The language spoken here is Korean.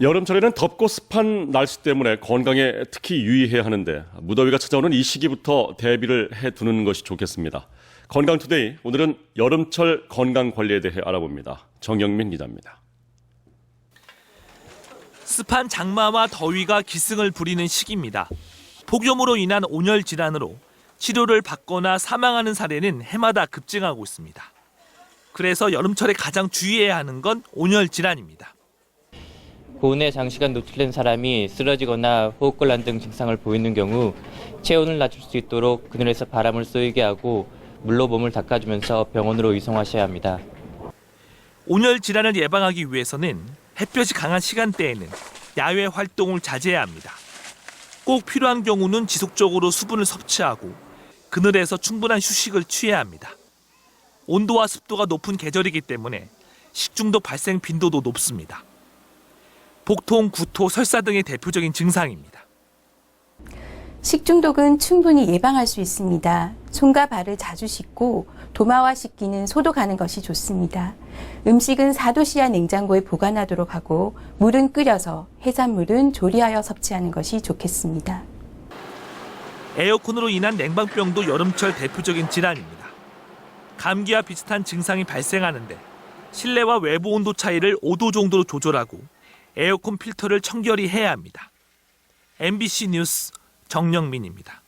여름철에는 덥고 습한 날씨 때문에 건강에 특히 유의해야 하는데 무더위가 찾아오는 이 시기부터 대비를 해 두는 것이 좋겠습니다. 건강투데이 오늘은 여름철 건강 관리에 대해 알아봅니다. 정영민 기자입니다. 습한 장마와 더위가 기승을 부리는 시기입니다. 폭염으로 인한 온열 질환으로 치료를 받거나 사망하는 사례는 해마다 급증하고 있습니다. 그래서 여름철에 가장 주의해야 하는 건 온열 질환입니다. 고온에 장시간 노출된 사람이 쓰러지거나 호흡곤란 등 증상을 보이는 경우 체온을 낮출 수 있도록 그늘에서 바람을 쏘이게 하고 물로 몸을 닦아주면서 병원으로 이송하셔야 합니다. 온열 질환을 예방하기 위해서는 햇볕이 강한 시간대에는 야외 활동을 자제해야 합니다. 꼭 필요한 경우는 지속적으로 수분을 섭취하고 그늘에서 충분한 휴식을 취해야 합니다. 온도와 습도가 높은 계절이기 때문에 식중독 발생 빈도도 높습니다. 복통, 구토, 설사 등의 대표적인 증상입니다. 식중독은 충분히 예방할 수 있습니다. 손과 발을 자주 씻고 도마와 씻기는 소독하는 것이 좋습니다. 음식은 4도씨와 냉장고에 보관하도록 하고 물은 끓여서 해산물은 조리하여 섭취하는 것이 좋겠습니다. 에어컨으로 인한 냉방병도 여름철 대표적인 질환입니다. 감기와 비슷한 증상이 발생하는데 실내와 외부 온도 차이를 5도 정도로 조절하고 에어컨 필터를 청결히 해야 합니다. MBC 뉴스 정영민입니다.